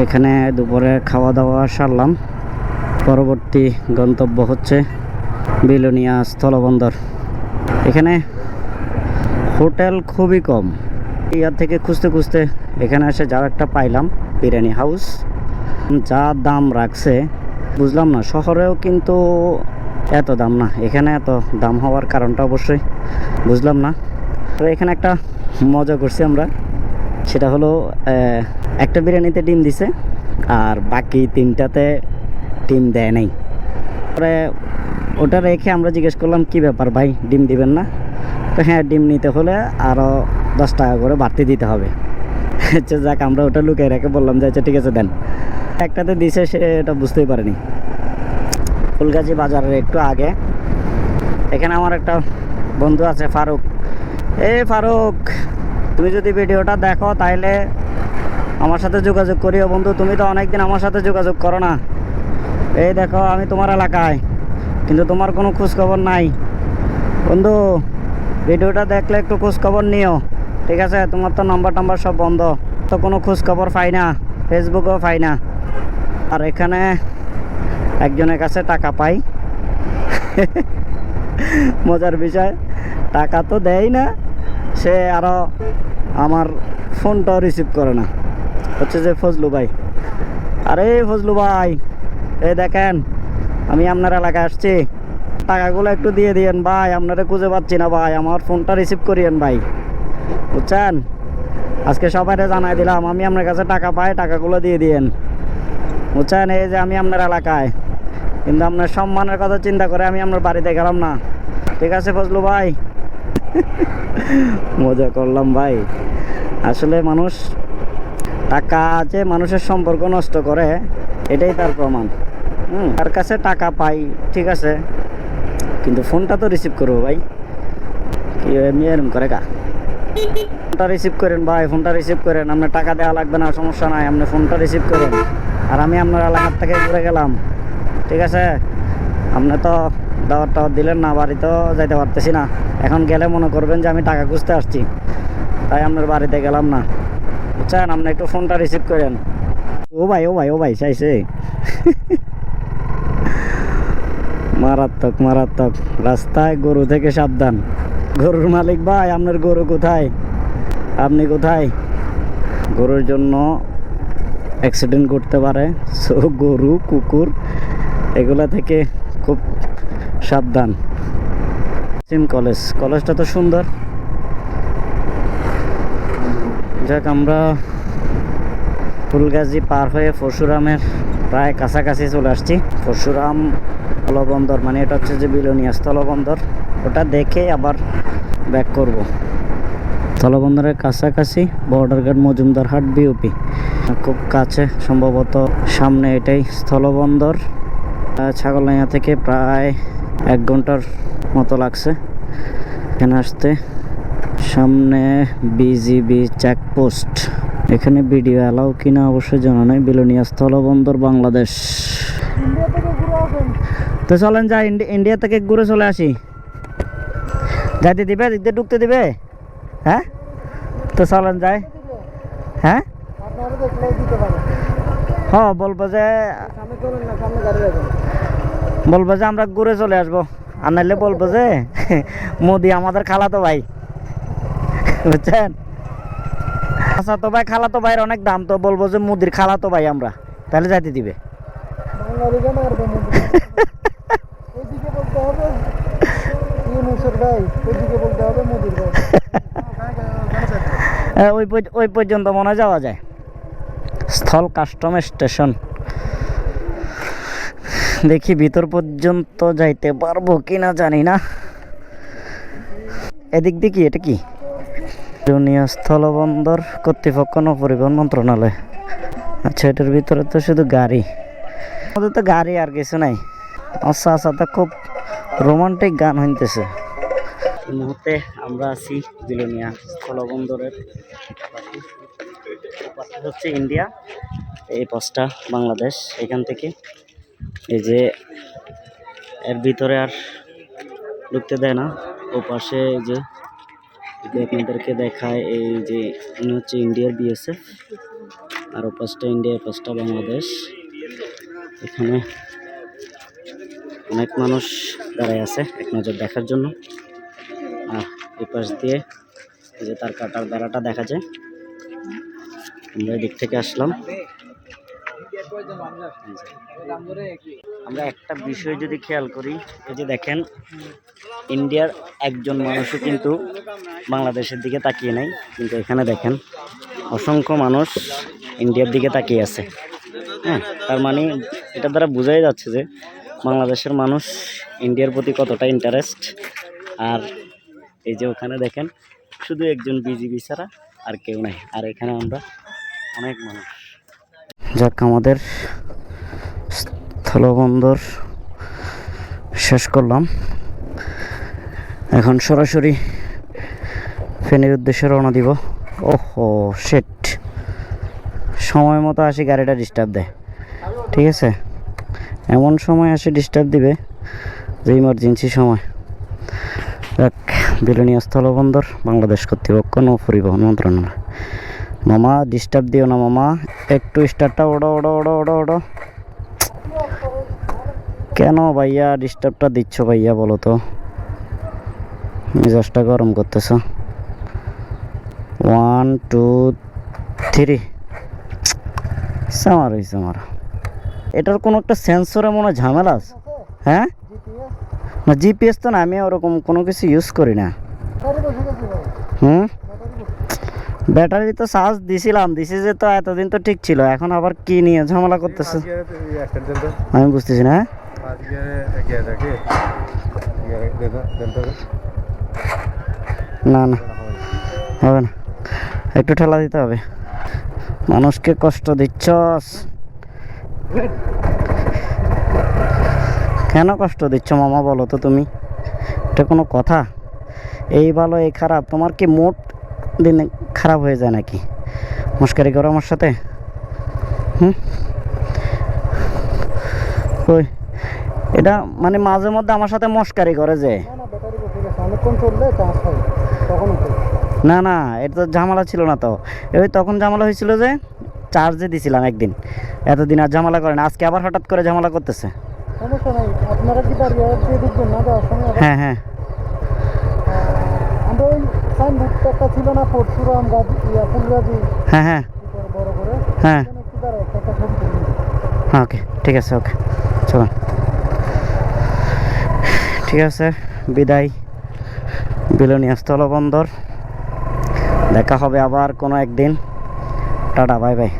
এখানে দুপুরে খাওয়া দাওয়া সারলাম। পরবর্তী গন্তব্য হচ্ছে বিলোনিয়া স্থলবন্দর। এখানে হোটেল খুবই কম। ইয়ার থেকে খুঁজতে খুঁজতে এখানে এসে যাও একটা পাইলাম, বিরিয়ানি হাউস। যা দাম রাখছে, বুঝলাম না, শহরেও কিন্তু এত দাম না। এখানে এত দাম হওয়ার কারণটা অবশ্যই বুঝলাম না। তো এখানে একটা মজা করছি আমরা। সেটা হলো একটা বিরিয়ানিতে ডিম দিছে, আর বাকি তিনটাতে ডিম দেয় নাই। পরে ওটা রেখে আমরা জিজ্ঞেস করলাম, কি ব্যাপার ভাই, ডিম দিবেন না? তো হ্যাঁ ডিম নিতে হলে আরও দশ টাকা করে বাড়তি দিতে হবে। আচ্ছা যাক, আমরা ওটা লুকিয়ে রেখে বললাম যে আচ্ছা ঠিক আছে, দেন। একটাতে দিছে, সে এটা বুঝতেই পারেনি। ফুলগাজী বাজারের একটু আগে। এখানে আমার একটা বন্ধু আছে, ফারুক। এ, ফারুক, তুমি যদি ভিডিওটা দেখো তাহলে আমার সাথে যোগাযোগ করিও, বন্ধু। তুমি তো অনেকদিন আমার সাথে যোগাযোগ করো না। এই দেখো, আমি তোমার এলাকায়, কিন্তু তোমার কোনো খোঁজখবর নাই। বন্ধু, ভিডিওটা দেখলে একটু খোঁজখবর নিও, ঠিক আছে? তোমার তো নাম্বার টাম্বার সব বন্ধ। তো কোনো খোঁজখবর পাই না, ফেসবুকেও পাই না। আর এখানে একজনের কাছে টাকা পাই। মজার বিষয়, টাকা তো দেয় না, সে আরও আমার ফোনটাও রিসিভ করে না। হচ্ছে যে ফজলু ভাই। আরে ফজলু ভাই এই দেখেন, আমি আপনার এলাকায় আসছি। টাকাগুলো একটু দিয়ে দিয়েন ভাই, আপনারা খুঁজে পাচ্ছি না ভাই, আমার ফোনটা রিসিভ করিয়েন ভাই। বুঝছেন? আজকে সবাইরে জানাই দিলাম, আমি আপনার কাছে টাকা পাই, টাকাগুলো দিয়ে দিয়েন। বুঝছেন? এই যে আমি আপনার এলাকায়। কিন্তু আপনার সম্মানের কথা চিন্তা করে আমি আপনার বাড়িতে গেলাম না। ঠিক আছে ফজলু ভাই? মজা করলাম ভাই। আসলে মানুষ টাকা যে মানুষের সম্পর্ক নষ্ট করে, এটাই তার প্রমাণ। হুম, তার কাছে টাকা পাই, ঠিক আছে। কিন্তু ফোনটা তো রিসিভ করব ভাই। কি এরম করে কা ফোনটা রিসিভ করেন ভাই, ফোনটা রিসিভ করেন। আপনার টাকা দেওয়া লাগবে না, সমস্যা নাই, আপনি ফোনটা রিসিভ করেন। আর আমি আপনার এলাকার থেকে ঘুরে গেলাম, ঠিক আছে? আপনি তো দাওয়ার টাওয়ার দিলেন না বাড়িতেও যাইতে পারতেছি না। এখন গেলে মনে করবেন যে আমি টাকা খুঁজতে আসছি। তাই আপনার বাড়িতে গেলাম না। বুঝছেন? আপনি একটু ফোনটা রিসিভ করেন। ও ভাই ও ভাই ও ভাই, চাইছে। মারাত্মক মারাত্মক। রাস্তায় গরু থেকে সাবধান। গরুর মালিক ভাই, আপনার গরু কোথায়? আপনি কোথায়? গরুর জন্য অ্যাক্সিডেন্ট করতে পারে। সো, গরু, কুকুর, এগুলা থেকে খুব সাবধান। সিম কলেজ কলেজটা তো সুন্দর। যাক আমরা ফুলগাজী পার হয়ে পরশুরামের প্রায় কাছাকাছি চলে আসছি। পরশুরাম স্থলবন্দর মানে এটা হচ্ছে যে বিলোনিয়া স্থলবন্দর। ওটা দেখে আবার ব্যাক করব। স্থলবন্দরের কাছাকাছি বর্ডার গার্ড মজুমদার হাট বিউপি খুব কাছে সম্ভবত সামনে এটাই স্থলবন্দর। আহ, ছাগলনাইয়া থেকে প্রায় এক ঘণ্টার মতো লাগছে এখানে আসতে। সামনে বিজিবি চেকপোস্ট এখানে ভিডিও অ্যালাউ কিনা অবশ্যই জানা নাই। বিলোনিয়া স্থলবন্দর বাংলাদেশ। তো চলেন যাই ইন্ডিয়া থেকে ঘুরে চলে আসি। যাইতে দিবে? দিক দিয়ে ঢুকতে দিবে? হ্যাঁ? তো চলেন যাই। হ্যাঁ? আপনারা দেখলে দিতে পারেন হ বলব যে বলব যে আমরা ঘুরে চলে আসব। আর নাহলে বলব যে মোদি আমাদের খালাতো ভাই। বুঝছেন? আচ্ছা তো ভাই খালাতো ভাইয়ের অনেক দাম তো বলব যে মুদির খালাতো ভাই আমরা। তাহলে যাইতে দিবে। ওই ওই পর্যন্ত মনে যাওয়া যায়। স্থল কাস্টম স্টেশন। দেখি ভিতর পর্যন্ত যাইতে পারব কিনা জানি না। এদিক দিয়ে কি এটা কি? দুনিয়া স্থলবন্দর কর্তৃপক্ষ নৌপরিবহন মন্ত্রণালয়। আচ্ছা এটার ভিতরে তো শুধু গাড়ি। আমাদের তো গাড়ি আর কিছু নাই। আচ্ছা আচ্ছা তো খুব রোমান্টিক গান হইতেছে। এই মুহূর্তে আমরা আছি বিলোনিয়া স্থলবন্দরের হচ্ছে ইন্ডিয়া। এই পাশটা বাংলাদেশ, এখান থেকে। এই যে এর ভিতরে আর ঢুকতে দেয় না। ও পাশে যে যদি আপনাদেরকে দেখায় এই যে ইনি হচ্ছে ইন্ডিয়ার বিএসএফ আর পাঁচটা ইন্ডিয়া পাঁচটা বাংলাদেশ। এখানে অনেক মানুষ দাঁড়ায় আছে এক নজর দেখার জন্য। আর এই পাশ দিয়ে যে তার কাটার বেড়াটা দেখা যায়। আমরা এদিক থেকে আসলাম। আমরা একটা বিষয় যদি খেয়াল করি এই যে দেখেন ইন্ডিয়ার একজন মানুষও কিন্তু বাংলাদেশের দিকে তাকিয়ে নাই। কিন্তু এখানে দেখেন অসংখ্য মানুষ ইন্ডিয়ার দিকে তাকিয়ে আছে। হ্যাঁ তার মানে এটা দ্বারা বোঝাই যাচ্ছে যে বাংলাদেশের মানুষ ইন্ডিয়ার প্রতি কতটা ইন্টারেস্ট আর এই যে ওখানে দেখেন শুধু একজন বিজিবি ছাড়া আর কেউ নাই। আর এখানে আমরা অনেক মানুষ। যাক, আমাদের স্থলবন্দর শেষ করলাম। এখন সরাসরি ফেনীর উদ্দেশ্যে রওনা দিব। ওহো শেট সময় মতো আসি, গাড়িটা ডিস্টার্ব দেয়। ঠিক আছে? এমন সময় আসে ডিস্টার্ব দিবে যে ইমার্জেন্সি সময়। এক বিলনীয় স্থলবন্দর বাংলাদেশ কর্তৃপক্ষ নৌ পরিবহন মন্ত্রণালয়। মামা ডিস্টার্ব দিও না মামা। একটু স্টারটা ওড়ো ওড়ো ওড়ো ওড়ো ওড়ো। কেন ভাইয়া ডিস্টার্বটা দিচ্ছ ভাইয়া বলো তো? মেজাজটা গরম করতেছ। ওয়ান টু থ্রি সামার হয়েছে আমার। এটার কোনো একটা সেন্সরে মনে হয় ঝামেলা আছে। হ্যাঁ? না জিপিএস তো না আমি ওরকম কোনো কিছু ইউজ করি না। হুম? ব্যাটারি তো চার্জ দিছিলাম দিছি যে তো এতদিন তো ঠিক ছিল এখন আবার কি নিয়ে ঝামেলা করতেছে? আমি বুঝতেছি না হ্যাঁ? না না হবে না একটু ঠেলা দিতে হবে। মানুষকে কষ্ট দিচ্ছ। কেন কষ্ট দিচ্ছ মামা বলো তো তুমি? এটা কোনো কথা? এই ভালো এই খারাপ তোমার কি মোট দিনে খারাপ হয়ে যায় নাকি? মুশকারি করো আমার সাথে? হুম? ওই এটা মানে মাঝে মধ্যে আমার সাথে মস্কারি করে যে। না না এটা তো ঝামেলা ছিল না তো। ওই তখন ঝামেলা হয়েছিল যে চার্জে দিছিলাম একদিন। এতদিন আর ঝামেলা করে না। আজকে আবার হঠাৎ করে ঝামেলা করতেছে? হ্যাঁ হ্যাঁ। আমরা একটা ছিল না পরশুরাম গাজী ইয়া ফুলগাজী হ্যাঁ হ্যাঁ। বড় করে। হ্যাঁ। হ্যাঁ ওকে ঠিক আছে ওকে চলো। ঠিক আছে বিদায়। বিলনীয় স্থলবন্দর। দেখা হবে আবার কোনো একদিন। Tata bye bye.